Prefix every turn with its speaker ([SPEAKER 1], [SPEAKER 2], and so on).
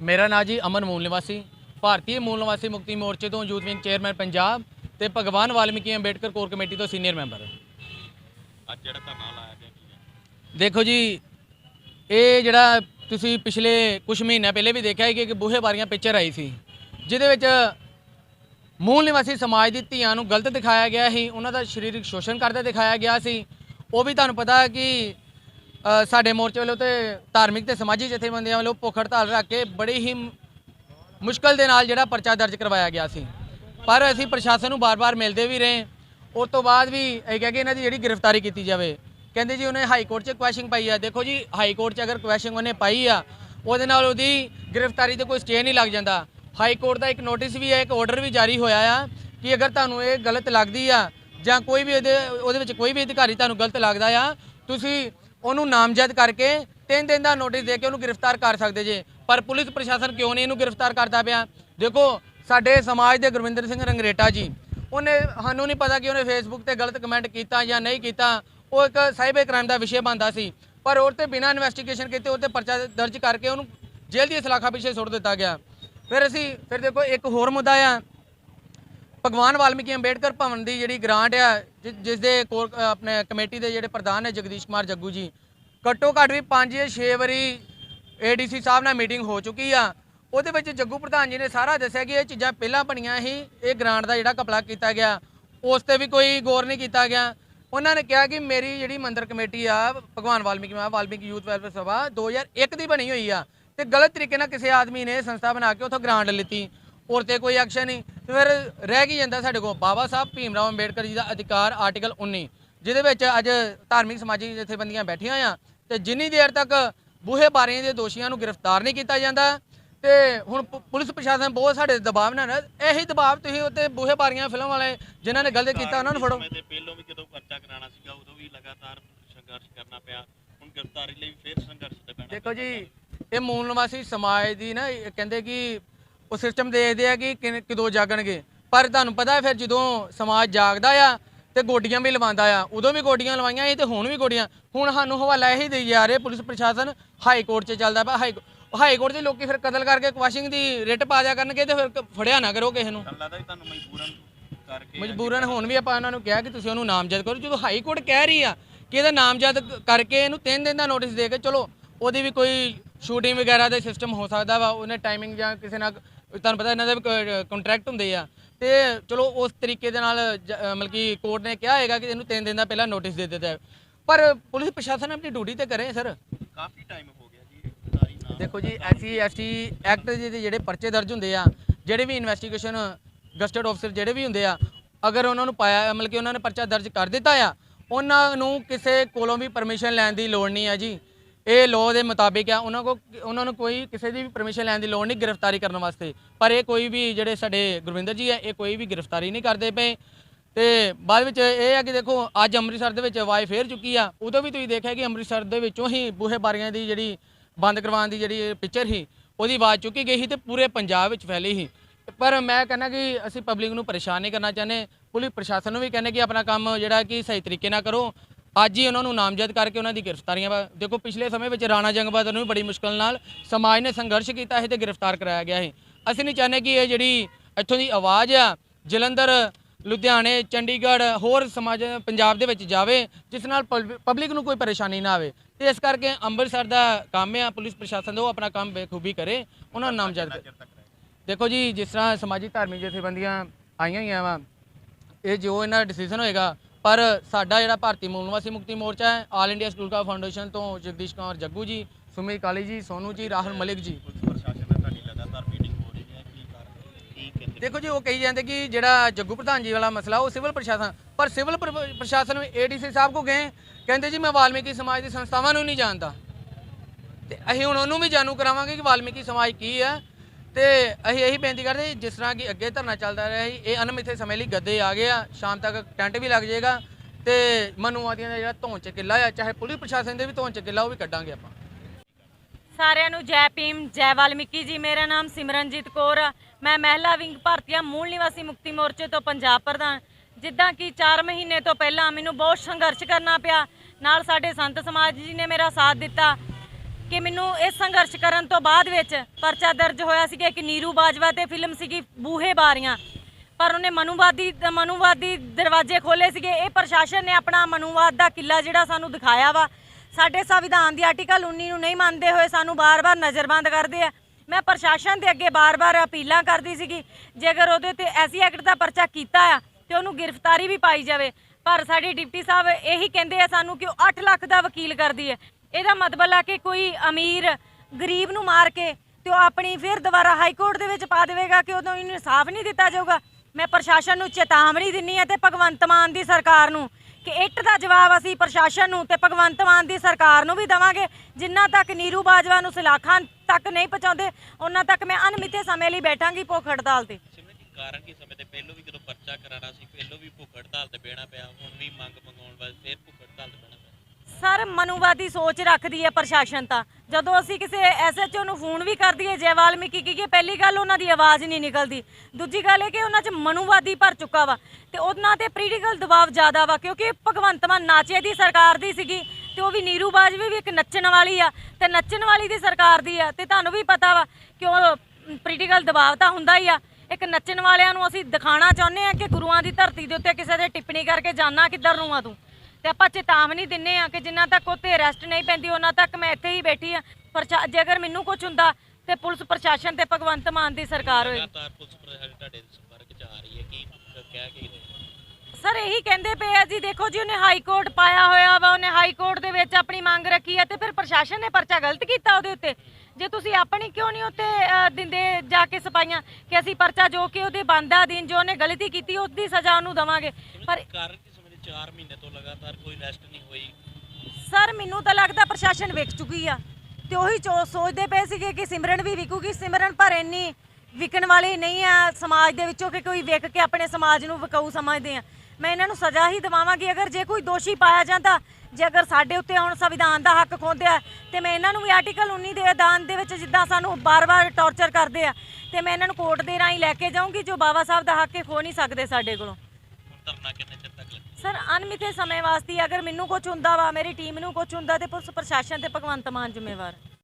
[SPEAKER 1] ਮੇਰਾ ਨਾਂ ਜੀ ਅਮਨ ਮੂਲ ਨਿਵਾਸੀ ਭਾਰਤੀ ਮੂਲ ਨਿਵਾਸੀ ਮੁਕਤੀ ਮੋਰਚੇ ਤੋਂ ਯੂਥ ਵਿੰਗ ਚੇਅਰਮੈਨ ਪੰਜਾਬ ਤੇ ਭਗਵਾਨ ਵਾਲਮੀਕੀ ਅੰਬੇਡਕਰ ਕੋਰ ਕਮੇਟੀ ਤੋਂ ਸੀਨੀਅਰ ਮੈਂਬਰ।
[SPEAKER 2] ਅੱਜ ਜਿਹੜਾ ਧਰਨਾ ਲਾਇਆ ਗਿਆ ਕੀ ਹੈ?
[SPEAKER 1] ਦੇਖੋ ਜੀ ਇਹ ਜਿਹੜਾ ਤੁਸੀਂ ਪਿਛਲੇ ਕੁਝ ਮਹੀਨਿਆਂ ਪਹਿਲੇ ਵੀ ਦੇਖਿਆ ਕਿ ਬੂਹੇ ਬਾਰੀਆਂ ਪਿਕਚਰ ਆਈ ਸੀ ਜਿਹਦੇ ਵਿੱਚ ਮੂਲ ਨਿਵਾਸੀ ਸਮਾਜ ਦੀ ਧੀਆਂ ਨੂੰ ਗਲਤ ਦਿਖਾਇਆ ਗਿਆ ਸੀ ਉਹਨਾਂ ਦਾ ਸਰੀਰਕ ਸ਼ੋਸ਼ਣ ਕਰਦੇ ਦਿਖਾਇਆ ਗਿਆ ਸੀ। ਉਹ ਵੀ ਤੁਹਾਨੂੰ ਪਤਾ ਹੈ ਕਿ ਸਾਡੇ ਮੋਰਚੇ ਵੱਲੋਂ ਤੇ ਧਾਰਮਿਕ ਤੇ ਸਮਾਜੀ ਜਥੇਬੰਦੀਆਂ ਵੱਲੋਂ ਭੁੱਖ ਹੜਤਾਲ ਰੱਖ ਕੇ ਬੜੀ ਹੀ ਮ- ਮੁਸ਼ਕਲ ਦੇ ਨਾਲ ਜਿਹੜਾ ਪਰਚਾ ਦਰਜ ਕਰਵਾਇਆ ਗਿਆ ਸੀ। ਪਰ ਅਸੀਂ ਪ੍ਰਸ਼ਾਸਨ ਨੂੰ ਬਾਰ-ਬਾਰ ਮਿਲਦੇ ਵੀ ਰਹੇ। ਉਸ ਤੋਂ ਬਾਅਦ ਵੀ ਇਹ ਕਹਿ ਕੇ ਇਹਨਾਂ ਦੀ ਜਿਹੜੀ ਗ੍ਰਿਫਤਾਰੀ ਕੀਤੀ ਜਾਵੇ। ਕਹਿੰਦੇ ਜੀ ਉਹਨੇ ਹਾਈ ਕੋਰਟ 'ਚ ਕੁਐਸ਼ਨ ਪਾਈ ਆ। ਦੇਖੋ ਜੀ, ਹਾਈ ਕੋਰਟ 'ਚ ਅਗਰ ਕੁਐਸ਼ਨ ਉਹਨੇ ਪਾਈ ਆ, ਉਹਦੇ ਨਾਲ ਉਹਦੀ ਗ੍ਰਿਫਤਾਰੀ ਤੇ ਕੋਈ ਸਟੇ ਨਹੀਂ ਲੱਗ ਜਾਂਦਾ। ਹਾਈ ਕੋਰਟ ਦਾ ਇੱਕ ਨੋਟਿਸ ਵੀ ਹੈ, ਇੱਕ ਆਰਡਰ ਵੀ ਜਾਰੀ ਹੋਇਆ ਆ ਕਿ ਅਗਰ ਤੁਹਾਨੂੰ ਇਹ ਗਲਤ ਲੱਗਦੀ ਆ ਜਾਂ ਕੋਈ ਵੀ ਉਹਦੇ ਉਹਦੇ ਵਿੱਚ ਕੋਈ ਵੀ ਅਧਿਕਾਰੀ ਤੁਹਾਨੂੰ ਗਲਤ ਲੱਗਦਾ ਆ, ਤੁਸੀਂ ਉਹਨੂੰ ਨਾਮਜ਼ਦ ਕਰਕੇ ਤਿੰਨ ਦਿਨ ਦਾ ਨੋਟਿਸ ਦੇ ਕੇ ਉਹਨੂੰ ਗ੍ਰਿਫਤਾਰ ਕਰ ਸਕਦੇ ਜੇ। ਪਰ ਪੁਲਿਸ ਪ੍ਰਸ਼ਾਸਨ ਕਿਉਂ ਨਹੀਂ ਇਹਨੂੰ ਗ੍ਰਿਫਤਾਰ ਕਰਦਾ ਪਿਆ? ਦੇਖੋ, ਸਾਡੇ ਸਮਾਜ ਦੇ ਗੁਰਵਿੰਦਰ ਸਿੰਘ ਰੰਗਰੇਟਾ ਜੀ, ਉਹਨੇ ਸਾਨੂੰ ਨਹੀਂ ਪਤਾ ਕਿ ਉਹਨੇ ਫੇਸਬੁੱਕ ਤੇ ਗਲਤ ਕਮੈਂਟ ਕੀਤਾ ਜਾਂ ਨਹੀਂ ਕੀਤਾ। ਉਹ ਇੱਕ ਸਾਈਬਰ ਕ੍ਰਾਈਮ ਦਾ ਵਿਸ਼ੇ ਬਣਦਾ ਸੀ। ਪਰ ਉਹ ਤੇ ਬਿਨਾਂ ਇਨਵੈਸਟੀਗੇਸ਼ਨ ਕੀਤੇ ਉਹ ਤੇ ਪਰਚਾ ਦਰਜ ਕਰਕੇ ਉਹਨੂੰ ਜੇਲ੍ਹ ਦੀ ਸਲਾਖਾ ਪਿੱਛੇ ਸੁੱਟ ਦਿੱਤਾ ਗਿਆ। ਫਿਰ ਅਸੀਂ, ਫਿਰ ਦੇਖੋ, ਇੱਕ ਹੋਰ ਮੁੱਦਾ ਆ। ਭਗਵਾਨ ਵਾਲਮੀਕੀ ਅੰਬੇਡਕਰ ਭਵਨ ਦੀ ਜਿਹੜੀ ਗ੍ਰਾਂਟ ਆ, ਜਿ- ਜਿਸ ਦੇ ਆਪਣੇ ਕਮੇਟੀ ਦੇ ਜਿਹੜੇ ਪ੍ਰਧਾਨ ਨੇ ਜਗਦੀਸ਼ ਕੁਮਾਰ ਜੱਗੂ ਜੀ, ਘੱਟੋ ਘੱਟ ਵੀ 5 ਜਾਂ 6 ਵਾਰੀ ਏਡੀਸੀ ਸਾਹਿਬ ਨਾਲ ਮੀਟਿੰਗ ਹੋ ਚੁੱਕੀ ਆ। ਉਹਦੇ ਵਿੱਚ ਜੱਗੂ ਪ੍ਰਧਾਨ ਜੀ ਨੇ ਸਾਰਾ ਦੱਸਿਆ ਕਿ ਇਹ ਚੀਜ਼ਾਂ ਪਹਿਲਾਂ ਬਣੀਆਂ ਸੀ, ਇਹ ਗ੍ਰਾਂਟ ਦਾ ਜਿਹੜਾ ਕਪਲਾ ਕੀਤਾ ਗਿਆ, ਉਸ ਤੇ ਵੀ ਕੋਈ ਗੌਰ ਨਹੀਂ ਕੀਤਾ ਗਿਆ। ਉਹਨਾਂ ਨੇ ਕਿਹਾ ਕਿ ਮੇਰੀ ਜਿਹੜੀ ਮੰਦਰ ਕਮੇਟੀ ਆ, ਭਗਵਾਨ ਵਾਲਮੀਕੀ ਮਹਾ, ਵਾਲਮੀਕੀ ਯੂਥ ਵੈਲਫੇਅਰ ਸਭਾ 2001 ਦੀ ਬਣੀ ਹੋਈ ਆ ਤੇ ਗਲਤ ਤਰੀਕੇ ਨਾਲ ਕਿਸੇ ਆਦਮੀ ਨੇ ਸੰਸਥਾ ਬਣਾ ਕੇ ਉੱਥੋਂ ਗ੍ਰਾਂਟ ਲਿੱਤੀ। ਔਰ ਤੇ ਕੋਈ ਐਕਸ਼ਨ ਨਹੀਂ। ਤੇ ਫਿਰ ਰਹਿ ਕੀ ਜਾਂਦਾ ਸਾਡੇ ਕੋਲ? ਬਾਬਾ ਸਾਹਿਬ ਭੀਮ ਰਾਓ ਅੰਬੇਡਕਰ ਜੀ ਦਾ ਅਧਿਕਾਰ ਆਰਟੀਕਲ 19 ਜਿਹਦੇ ਵਿੱਚ ਅੱਜ ਧਾਰਮਿਕ ਸਮਾਜਿਕ ਜਥੇਬੰਦੀਆਂ ਬੈਠੀਆਂ ਆ ਤੇ ਜਿੰਨੀ ਦੇਰ ਤੱਕ ਬੂਹੇ ਬਾਰੀਆਂ ਦੇ ਦੋਸ਼ੀਆਂ ਨੂੰ ਗ੍ਰਿਫਤਾਰ ਨਹੀਂ ਕੀਤਾ ਜਾਂਦਾ ਤੇ ਹੁਣ ਪੁਲਿਸ ਪ੍ਰਸ਼ਾਸਨ ਬਹੁਤ ਸਾਡੇ ਦਬਾਅ ਨਾਲ। ਇਹੀ ਦਬਾਅ ਤੁਸੀਂ ਉੱਤੇ ਬੂਹੇ ਬਾਰੀਆਂ ਫਿਲਮ ਵਾਲੇ ਜਿਨ੍ਹਾਂ ਨੇ ਗਲਤ ਕੀਤਾ ਉਹਨਾਂ ਨੂੰ ਫੜੋ।
[SPEAKER 2] ਪਹਿਲੋਂ ਵੀ ਜਦੋਂ ਪਰਚਾ ਕਰਾਉਣਾ ਸੀਗਾ ਉਦੋਂ ਵੀ ਲਗਾਤਾਰ ਸੰਘਰਸ਼ ਕਰਨਾ ਪਿਆ। ਹੁਣ ਗ੍ਰਿਫਤਾਰੀ ਲਈ ਫਿਰ ਸੰਘਰਸ਼ ਤੇ ਪੈਣਾ
[SPEAKER 1] ਦੇਖੋ ਜੀ ਇਹ ਮੂਲ ਨਿਵਾਸੀ ਸਮਾਜ ਦੀ ਨਾ ਕਹਿੰਦੇ ਕਿ ਉਹ ਸਿਸਟਮ ਦੇਖਦੇ ਆ ਕਿ ਕਿਨ- ਕਦੋਂ ਜਾਗਣਗੇ। ਪਰ ਤੁਹਾਨੂੰ ਪਤਾ ਹੈ ਫਿਰ ਜਦੋਂ ਸਮਾਜ ਜਾਗਦਾ ਆ ਤੇ ਗੋਡੀਆਂ ਵੀ ਲਵਾਉਂਦਾ ਆ ਉਦੋਂ ਵੀ ਗੋਡੀਆਂ ਲਵਾਈਆਂ ਸੀ ਤੇ ਹੁਣ ਵੀ ਗੋਡੀਆਂ। ਹੁਣ ਸਾਨੂੰ ਹਵਾਲਾ ਇਹੀ ਦੇਈ ਜਾ ਰਹੇ ਪੁਲਿਸ ਪ੍ਰਸ਼ਾਸਨ ਹਾਈ ਕੋਰਟ 'ਚ ਚੱਲਦਾ ਪਿਆ ਹਾਈ ਹਾਈ ਕੋਰਟ ਦੇ ਲੋਕੀ ਫਿਰ ਕਤਲ ਕਰਕੇ ਕੁਆਸ਼ਿੰਗ ਦੀ ਰਿਟ ਪਾ ਦਿਆ ਕਰਨਗੇ ਤੇ ਫਿਰ ਕ- ਫੜਿਆ ਨਾ ਕਰੋ ਕਿਸੇ ਨੂੰ।
[SPEAKER 2] ਤਾਂ ਲੱਗਦਾ ਵੀ ਤੁਹਾਨੂੰ ਮਜਬੂਰਨ ਕਰਕੇ
[SPEAKER 1] ਮਜਬੂਰਨ ਹੁਣ ਵੀ ਆਪਾਂ ਉਹਨਾਂ ਨੂੰ ਕਿਹਾ ਕਿ ਤੁਸੀਂ ਉਹਨੂੰ ਨਾਮਜ਼ਦ ਕਰੋ। ਜਦੋਂ ਹਾਈ ਕੋਰਟ ਕਹਿ ਰਹੀ ਆ ਕਿ ਇਹਦਾ ਨਾਮਜ਼ਦ ਕ- ਕਰਕੇ ਇਹਨੂੰ 3 ਦਿਨ ਦਾ ਨੋਟਿਸ ਦੇ ਕੇ ਚਲੋ ਉਹਦੀ ਵੀ ਕੋਈ ਸ਼ੂਟਿੰਗ ਵਗੈਰਾ ਦਾ ਸਿਸਟਮ ਹੋ ਸਕਦਾ ਵਾ ਉਹਨੇ ਟਾਈਮਿੰਗ ਜਾਂ ਕਿਸੇ ਨਾਲ ਤੁਹਾਨੂੰ ਪਤਾ ਇਹਨਾਂ ਦੇ ਕੰਟਰੈਕਟ ਹੁੰਦੇ ਆ। ਤੇ ਚਲੋ ਉਸ ਤਰੀਕੇ ਦੇ ਨਾਲ ਮਤਲਬ ਕਿ ਕੋਰਟ ਨੇ ਕਿਹਾ ਹੈਗਾ ਕਿ ਇਹਨੂੰ 3 ਦਿਨ ਦਾ ਪਹਿਲਾਂ ਨੋਟਿਸ ਦੇ ਦਿੱਤਾ। ਪਰ ਪੁਲਿਸ ਪ੍ਰਸ਼ਾਸਨ ਆਪਣੀ ਡਿਊਟੀ ਤੇ ਕਰੇ ਸਰ
[SPEAKER 2] ਕਾਫੀ ਟਾਈਮ ਹੋ ਗਿਆ ਜੀ
[SPEAKER 1] ਦੇਖੋ ਜੀ ਐਸਸੀ ਐਸਟੀ ਐਕਟ ਦੇ ਜਿਹੜੇ ਪਰਚੇ ਦਰਜ ਹੁੰਦੇ ਆ ਜਿਹੜੇ ਵੀ ਇਨਵੈਸਟੀਗੇਸ਼ਨ ਗਸਟਡ ਆਫਸਰ ਜਿਹੜੇ ਵੀ ਹੁੰਦੇ ਆ ਅਗਰ ਉਹਨਾਂ ਨੂੰ ਪਾਇਆ ਮਤਲਬ ਕਿ ਉਹਨਾਂ ਨੇ ਪਰਚਾ ਦਰਜ ਕਰ ਦਿੱਤਾ ਆ ਉਹਨਾਂ ਨੂੰ ਕਿਸੇ ਕੋਲੋਂ ਵੀ ਪਰਮਿਸ਼ਨ ਲੈਣ ਦੀ ਲੋੜ ਨਹੀਂ ਹੈ ਜੀ। ਇਹ ਲਾਅ ਦੇ ਮੁਤਾਬਿਕ ਆ, ਉਹਨਾਂ ਕੋ ਉਹਨਾਂ ਨੂੰ ਕੋਈ ਕਿਸੇ ਦੀ ਵੀ ਪਰਮਿਸ਼ਨ ਲੈਣ ਦੀ ਲੋੜ ਨਹੀਂ ਗ੍ਰਿਫਤਾਰੀ ਕਰਨ ਵਾਸਤੇ। ਪਰ ਇਹ ਕੋਈ ਵੀ ਜਿਹੜੇ ਸਾਡੇ ਗੁਰਵਿੰਦਰ ਜੀ ਆ, ਇਹ ਕੋਈ ਵੀ ਗ੍ਰਿਫਤਾਰੀ ਨਹੀਂ ਕਰਦੇ ਪਏ। ਤੇ ਬਾਅਦ ਵਿੱਚ ਇਹ ਆ ਕਿ ਦੇਖੋ, ਅੱਜ ਅੰਮ੍ਰਿਤਸਰ ਦੇ ਵਿੱਚ ਆਵਾਜ਼ ਫੇਰ ਚੁੱਕੀ ਆ। ਉਦੋਂ ਵੀ ਤੁਸੀਂ ਦੇਖਿਆ ਕਿ ਅੰਮ੍ਰਿਤਸਰ ਦੇ ਵਿੱਚੋਂ ਹੀ ਬੂਹੇ ਬਾਰੀਆਂ ਦੀ ਜਿਹੜੀ ਬੰਦ ਕਰਵਾਉਣ ਦੀ ਜਿਹੜੀ ਪਿਕਚਰ ਸੀ, ਉਹਦੀ ਆਵਾਜ਼ ਚੁੱਕੀ ਗਈ ਸੀ ਤੇ ਪੂਰੇ ਪੰਜਾਬ ਵਿੱਚ ਫੈਲੀ ਸੀ। ਪਰ ਮੈਂ ਕਹਿੰਦਾ ਕਿ ਅਸੀਂ ਪਬਲਿਕ ਨੂੰ ਪਰੇਸ਼ਾਨ ਨਹੀਂ ਕਰਨਾ ਚਾਹੁੰਦੇ। ਪੁਲਿਸ ਪ੍ਰਸ਼ਾਸਨ ਨੂੰ ਵੀ ਕਹਿੰਦੇ ਕਿ ਆਪਣਾ ਕੰਮ ਜਿਹੜਾ ਕਿ ਸਹੀ ਤਰੀਕੇ ਨਾਲ ਕਰੋ। ਅੱਜ ਹੀ ਉਹਨਾਂ ਨੂੰ ਨਾਮਜ਼ਦ ਕਰਕੇ ਉਹਨਾਂ ਦੀ ਗ੍ਰਿਫਤਾਰੀਆਂ ਵਾ- ਦੇਖੋ, ਪਿਛਲੇ ਸਮੇਂ ਵਿੱਚ ਰਾਣਾ ਜੰਗ ਬਹਾਦਰ ਨੂੰ ਵੀ ਬੜੀ ਮੁਸ਼ਕਲ ਨਾਲ ਸਮਾਜ ਨੇ ਸੰਘਰਸ਼ ਕੀਤਾ ਸੀ ਤੇ ਗ੍ਰਿਫਤਾਰ ਕਰਾਇਆ ਗਿਆ ਸੀ। ਅਸੀਂ ਨਹੀਂ ਚਾਹੁੰਦੇ ਕਿ ਇਹ ਜਿਹੜੀ ਇੱਥੋਂ ਦੀ ਆਵਾਜ਼ ਆ, ਜਲੰਧਰ, ਲੁਧਿਆਣੇ, ਚੰਡੀਗੜ੍ਹ, ਹੋਰ ਸਮਾਜ, ਪੰਜਾਬ ਦੇ ਵਿੱਚ ਜਾਵੇ, ਜਿਸ ਨਾਲ ਪਬਲਿਕ ਨੂੰ ਕੋਈ ਪਰੇਸ਼ਾਨੀ ਨਾ ਆਵੇ। ਤੇ ਇਸ ਕਰਕੇ ਅੰਮ੍ਰਿਤਸਰ ਦਾ ਕੰਮ ਆ, ਪੁਲਿਸ ਪ੍ਰਸ਼ਾਸਨ ਦਾ, ਉਹ ਆਪਣਾ ਕੰਮ ਬੇਖੂਬੀ ਕਰੇ, ਉਹਨਾਂ ਨੂੰ ਨਾਮਜ਼ਦ ਦੇਖੋ ਜੀ, ਜਿਸ ਤਰ੍ਹਾਂ ਸਮਾਜਿਕ ਧਾਰਮਿਕ ਜਥੇਬੰਦੀਆਂ ਆਈਆਂ ਹੋਈਆਂ ਵਾ, ਇਹ ਜੋ ਇਹਨਾਂ ਦਾ ਡਿਸੀਜਨ ਹੋਏਗਾ ਪਰ ਸਾਡਾ ਜਿਹੜਾ ਭਾਰਤੀ ਮੂਲ ਨਿਵਾਸੀ ਮੁਕਤੀ ਮੋਰਚਾ ਹੈ ਆਲ ਇੰਡੀਆ ਸਕੂਲ ਕਾ ਫਾਊਂਡੇਸ਼ਨ ਤੋਂ ਜਗਦੀਸ਼ ਕੁਮਾਰ ਜੱਗੂ ਜੀ ਸੁਮਿਤ ਕਾਲੀ ਜੀ ਸੋਨੂ ਜੀ ਰਾਹੁਲ ਮਲਿਕ ਜੀ। ਦੇਖੋ ਜੀ ਉਹ ਕਹੀ ਜਾਂਦੇ ਕਿ ਜਿਹੜਾ ਜੱਗੂ ਪ੍ਰਧਾਨ ਜੀ ਵਾਲਾ ਮਸਲਾ ਉਹ ਸਿਵਲ ਪ੍ਰਸ਼ਾਸਨ ਪਰ ਸਿਵਲ ਪ੍ਰ- ਪ੍ਰਸ਼ਾਸਨ ਏਡੀਸੀ ਸਾਹਿਬ ਕੋ ਗਏ ਕਹਿੰਦੇ ਜੀ ਮੈਂ ਵਾਲਮੀਕੀ ਸਮਾਜ ਦੀ ਸੰਸਥਾਵਾਂ ਨੂੰ ਨਹੀਂ ਜਾਣਦਾ। ਤੇ ਅਸੀਂ ਹੁਣ ਉਹਨੂੰ ਵੀ ਜਾਣੂ ਕਰਾਵਾਂਗੇ ਕਿ ਵਾਲਮੀਕੀ ਸਮਾਜ ਕੀ ਹੈ। ਤੇ ਅਸੀਂ ਇਹੀ ਬੇਨਤੀ ਕਰਦੇ ਜਿਸ ਤਰ੍ਹਾਂ ਕਿ ਅੱਗੇ ਧਰਨਾ ਚੱਲਦਾ ਰਿਹਾ ਸੀ, ਇਹ ਅਨਮਿੱਥੇ ਸਮੇਂ ਲਈ ਗੱਦੇ ਆ ਗਏ ਆ, ਸ਼ਾਮ ਤੱਕ ਟੈਂਟ ਵੀ ਲੱਗ ਜਾਏਗਾ ਤੇ ਮਨੂਵਾਦੀਆਂ ਦਾ ਜਿਹੜਾ ਧੌਣ ਚ ਕਿੱਲਾ ਆ, ਚਾਹੇ ਪੁਲਿਸ ਪ੍ਰਸ਼ਾਸਨ ਦੇ ਵੀ ਧੌਣ ਚ ਕਿੱਲਾ, ਉਹ ਵੀ ਕੱਢਾਂਗੇ ਆਪਾਂ।
[SPEAKER 3] ਸਾਰਿਆਂ ਨੂੰ ਜੈ ਭੀਮ, ਜੈ ਵਾਲਮੀਕੀ ਜੀ, ਮੇਰਾ ਨਾਮ ਸਿਮਰਨਜੀਤ ਕੌਰ ਆ। ਮੈਂ ਮਹਿਲਾ ਵਿੰਗ ਭਾਰਤੀਆ ਮੂਲ ਨਿਵਾਸੀ ਮੁਕਤੀ ਮੋਰਚੇ ਤੋਂ ਪੰਜਾਬ ਪ੍ਰਧਾਨ। ਜਿੱਦਾਂ ਕਿ 4 ਮਹੀਨੇ ਤੋਂ ਪਹਿਲਾਂ ਮੈਨੂੰ ਬਹੁਤ ਸੰਘਰਸ਼ ਕਰਨਾ ਪਿਆ। ਨਾਲ ਸਾਡੇ ਸੰਤ ਸਮਾਜ ਜੀ ਨੇ ਮੇਰਾ ਸਾਥ ਦਿੱਤਾ। ਕਿ ਮੈਨੂੰ ਇਸ ਸੰਘਰਸ਼ ਕਰਨ ਤੋਂ ਬਾਅਦ ਵਿੱਚ ਪਰਚਾ ਦਰਜ ਹੋਇਆ ਸੀਗਾ ਇੱਕ ਨੀਰੂ ਬਾਜਵਾ ਤੇ ਫਿਲਮ ਸੀਗੀ ਬੂਹੇ ਬਾਰੀਆਂ। ਪਰ ਉਹਨੇ ਮਨੂਵਾਦੀ ਮਨੂਵਾਦੀ ਦਰਵਾਜ਼ੇ ਖੋਲੇ ਸੀਗੇ। ਇਹ ਪ੍ਰਸ਼ਾਸਨ ਨੇ ਆਪਣਾ ਮਨੂਵਾਦ ਦਾ ਕਿੱਲਾ ਜਿਹੜਾ ਸਾਨੂੰ ਦਿਖਾਇਆ ਵਾ। ਸਾਡੇ ਸੰਵਿਧਾਨ ਦੀ ਆਰਟੀਕਲ 19 ਨੂੰ ਨਹੀਂ ਮੰਨਦੇ ਹੋਏ ਸਾਨੂੰ ਬਾਰ-ਬਾਰ ਨਜ਼ਰਬੰਦ ਕਰਦੇ ਆ। ਮੈਂ ਪ੍ਰਸ਼ਾਸਨ ਦੇ ਅੱਗੇ ਬਾਰ-ਬਾਰ ਅਪੀਲਾਂ ਕਰਦੀ ਸੀਗੀ, ਜੇਕਰ ਉਹਦੇ ਤੇ ਐਸੀ ਐਕਟ ਦਾ ਪਰਚਾ ਕੀਤਾ ਆ ਤੇ ਉਹਨੂੰ ਗ੍ਰਿਫਤਾਰੀ ਵੀ ਪਾਈ ਜਾਵੇ। ਪਰ ਸਾਡੇ ਡਿਪਟੀ ਸਾਹਿਬ ਇਹੀ ਕਹਿੰਦੇ ਆ ਸਾਨੂੰ ਕਿ ਉਹ 8 ਲੱਖ ਦਾ ਵਕੀਲ ਕਰਦੀ ਹੈ। ਇਹਦਾ ਮਤਲਬ ਆ ਕਿ ਕੋਈ ਅਮੀਰ ਗਰੀਬ ਨੂੰ ਮਾਰ ਕੇ ਤੇ ਉਹ ਆਪਣੀ ਫਿਰ ਦੁਬਾਰਾ ਹਾਈ ਕੋਰਟ ਦੇ ਵਿੱਚ ਪਾ ਦੇਵੇਗਾ ਕਿ ਉਦੋਂ ਇਹਨੂੰ ਇਨਸਾਫ ਨਹੀਂ ਦਿੱਤਾ ਜਾਊਗਾ। ਮੈਂ ਪ੍ਰਸ਼ਾਸਨ ਨੂੰ ਚੇਤਾਵਨੀ ਦਿੰਨੀ ਆ ਤੇ ਭਗਵੰਤ ਮਾਨ ਦੀ ਸਰਕਾਰ ਨੂੰ ਕਿ ਇੱਟ ਦਾ ਜਵਾਬ ਅਸੀਂ ਪ੍ਰਸ਼ਾਸਨ ਨੂੰ ਤੇ ਭਗਵੰਤ ਮਾਨ ਦੀ ਸਰਕਾਰ ਨੂੰ ਵੀ ਦਵਾਂਗੇ। ਜਿੰਨਾ ਤੱਕ ਨੀਰੂ ਬਾਜਵਾ ਨੂੰ ਸਲਾਖਾਂ ਤੱਕ ਨਹੀਂ ਪਹੁੰਚਾਉਂਦੇ, ਉਹਨਾਂ ਤੱਕ ਮੈਂ ਅਨਮਿੱਥੇ ਸਮੇਂ ਲਈ ਬੈਠਾਂਗੀ ਭੁੱਖ ਹੜਤਾਲ ਤੇ।
[SPEAKER 2] ਕਾਰਨ ਕੀ ਸਮੇਂ ਤੇ? ਪਹਿਲੋਂ ਵੀ ਜਦੋਂ ਪਰਚਾ ਕਰਾਣਾ ਸੀ, ਪਹਿਲੋਂ ਵੀ ਭੁੱਖ ਹੜਤਾਲ ਤੇ ਬਹਿਣਾ ਪਿਆ, ਹੁਣ ਵੀ ਮੰਗ ਮੰਗਾਉਣ ਵਾਸਤੇ ਫਿਰ ਭੁੱਖ ਹੜਤਾਲ ਤੇ ਬਹਿਣਾ
[SPEAKER 3] ਸਰ ਮਨੂਵਾਦੀ ਸੋਚ ਰੱਖਦੀ ਹੈ ਪ੍ਰਸ਼ਾਸਨ ਤਾਂ। ਜਦੋਂ ਅਸੀਂ ਕਿਸੇ ਐਸਐਚਓ ਨੂੰ ਫੋਨ ਵੀ ਕਰ ਦਈਏ, ਜੈ ਵਾਲਮੀਕੀ ਕੀ ਕੀ, ਪਹਿਲੀ ਗੱਲ ਉਹਨਾਂ ਦੀ ਆਵਾਜ਼ ਨਹੀਂ ਨਿਕਲਦੀ। ਦੂਜੀ ਗੱਲ ਇਹ ਕਿ ਉਹਨਾਂ 'ਚ ਮਨੂਵਾਦੀ ਭਰ ਚੁੱਕਾ ਵਾ ਤੇ ਉਹਨਾਂ ਤੇ ਪੋਲੀਟੀਕਲ ਦਬਾਅ ਜ਼ਿਆਦਾ ਵਾ, ਕਿਉਂਕਿ ਭਗਵੰਤ ਮਾਨ ਨਾਚੇ ਦੀ ਸਰਕਾਰ ਦੀ ਸੀਗੀ ਤੇ ਉਹ ਵੀ ਨੀਰੂ ਬਾਜਵਾ ਵੀ ਇੱਕ ਨੱਚਣ ਵਾਲੀ ਆ ਤੇ ਨੱਚਣ ਵਾਲੀ ਦੀ ਸਰਕਾਰ ਦੀ ਆ ਤੇ ਤੁਹਾਨੂੰ ਵੀ ਪਤਾ ਵਾ ਕਿ ਉਹ ਪੋਲੀਟੀਕਲ ਦਬਾਅ ਤਾਂ ਹੁੰਦਾ ਹੀ ਆ। ਇੱਕ ਨੱਚਣ ਵਾਲਿਆਂ ਨੂੰ ਅਸੀਂ ਦਿਖਾਣਾ ਚਾਹੁੰਦੇ ਆ ਕਿ ਗੁਰੂਆਂ ਦੀ ਧਰਤੀ ਦੇ ਉੱਤੇ ਕਿਸੇ ਦੇ ਟਿੱਪਣੀ ਕਰਕੇ ਜਾਣਾ ਕਿੱਧਰ ਨੂੰ ਆ ਤੂੰ। ਤੇ ਆਪਾਂ ਚੇਤਾਵਨੀ ਦਿੰਨੇ ਆ ਕਿ ਜਿੰਨਾ ਤੱਕ ਉੱਤੇ ਅਰੈਸਟ ਨਹੀਂ ਪੈਂਦੀ ਉਹਨਾਂ ਤੱਕ ਮੈਂ ਇੱਥੇ ਹੀ ਬੈਠੀ ਆ। ਪਰ ਜੇਕਰ ਮੈਨੂੰ ਕੁਝ ਹੁੰਦਾ ਤੇ ਪੁਲਿਸ ਪ੍ਰਸ਼ਾਸਨ ਤੇ ਭਗਵੰਤ ਮਾਨ ਦੀ ਸਰਕਾਰ ਹੋਏ।
[SPEAKER 2] ਲਗਾਤਾਰ ਪੁਲਿਸ ਪ੍ਰਸ਼ਾਸਨ ਤੁਹਾਡੇ ਸੰਪਰਕ ਚ ਆ ਰਹੀ ਹੈ ਕੀ ਕਹਿ ਕੇ
[SPEAKER 3] ਸਰ ਇਹੀ ਕਹਿੰਦੇ ਪਏ ਆ ਜੀ ਦੇਖੋ ਜੀ ਉਹਨੇ ਹਾਈ ਕੋਰਟ ਪਾਇਆ ਹੋਇਆ ਵਾ ਉਹਨੇ ਹਾਈ ਕੋਰਟ ਦੇ ਵਿੱਚ ਆਪਣੀ ਮੰਗ ਰੱਖੀ ਹੈ ਤੇ ਫਿਰ ਪ੍ਰਸ਼ਾਸਨ ਨੇ ਪਰਚਾ ਗਲਤ ਕੀਤਾ ਉਹਦੇ ਉੱਤੇ। ਜੇ ਤੁਸੀਂ ਆਪਣੀ ਕਿਉਂ ਨਹੀਂ ਉੱਤੇ ਦਿੰਦੇ ਜਾ ਕੇ ਸਪਾਈਆਂ ਕਿ ਅਸੀਂ ਪਰਚਾ ਜੋ ਕਿ ਉਹਦੇ ਬੰਦਾ ਦਿਨ ਜੋ ਉਹਨੇ ਗਲਤੀ ਕੀਤੀ ਉਸ ਦੀ ਸਜ਼ਾ ਉਹਨੂੰ ਦਵਾਂਗੇ। ਪਰ
[SPEAKER 2] ਕਾਰਨ 4 ਮਹੀਨੇ ਤੋਂ ਲਗਾਤਾਰ ਕੋਈ ਅਰੈਸਟ ਨਹੀਂ ਹੋਈ।
[SPEAKER 3] ਸਰ ਮੈਨੂੰ ਤਾਂ ਲੱਗਦਾ ਪ੍ਰਸ਼ਾਸਨ ਵਿਕ ਚੁੱਕੀ ਆ। ਤੇ ਉਹੀ ਚੋ- ਸੋਚਦੇ ਪਏ ਸੀਗੇ ਕਿ ਸਿਮਰਨ ਵੀ ਵਿਕੂਗੀ। ਸਿਮਰਨ ਪਰ ਇੰਨੀ ਵਿਕਣ ਵਾਲੀ ਨਹੀਂ ਆ ਸਮਾਜ ਦੇ ਵਿੱਚੋਂ ਕਿ ਕੋਈ ਵਿਕ ਕੇ ਆਪਣੇ ਸਮਾਜ ਨੂੰ ਵਿਕਾਊ ਸਮਝਦੇ ਆ। ਮੈਂ ਇਹਨਾਂ ਨੂੰ ਸਜ਼ਾ ਹੀ ਦਿਵਾਵਾਂਗੀ ਅਗਰ ਜੇ ਕੋਈ ਦੋਸ਼ੀ ਪਾਇਆ ਜਾਂਦਾ ਜੇ ਅਗਰ ਸਾਡੇ ਉੱਤੇ ਹੁਣ ਸੰਵਿਧਾਨ ਦਾ ਹੱਕ ਖੋਂਦਿਆ ਤੇ ਮੈਂ ਇਹਨਾਂ ਨੂੰ ਵੀ ਆਰਟੀਕਲ 19 ਦੇ ਅਦਾਨ ਦੇ ਵਿੱਚ ਜਿੱਦਾਂ ਸਾਨੂੰ ਬਾਰ-ਬਾਰ ਟੌਰਚਰ ਕਰਦੇ ਆ ਤੇ ਮੈਂ ਇਹਨਾਂ ਨੂੰ ਕੋਰਟ ਦੇ ਰਾਹੀਂ ਲੈ ਕੇ ਜਾਊਂਗੀ ਜੋ ਬਾਬਾ ਸਾਹਿਬ ਦਾ ਹੱਕ ਹੈ ਖੋ ਨਹੀਂ ਸਕਦੇ ਸਾਡੇ ਕੋਲੋਂ।
[SPEAKER 2] ਹੁਣ ਧਰਨਾ ਕਿੰਨੇ ਚਿਰ
[SPEAKER 3] ਸਰ ਅਨਮਿੱਥੇ ਸਮੇਂ ਵਾਸਤੇ ਅਗਰ ਮੈਨੂੰ ਕੁਝ ਹੁੰਦਾ ਵਾ, ਮੇਰੀ ਟੀਮ ਨੂੰ ਕੁਝ ਹੁੰਦਾ ਤੇ ਪੁਲਿਸ ਪ੍ਰਸ਼ਾਸਨ ਤੇ ਭਗਵੰਤ ਮਾਨ ਜ਼ਿੰਮੇਵਾਰ।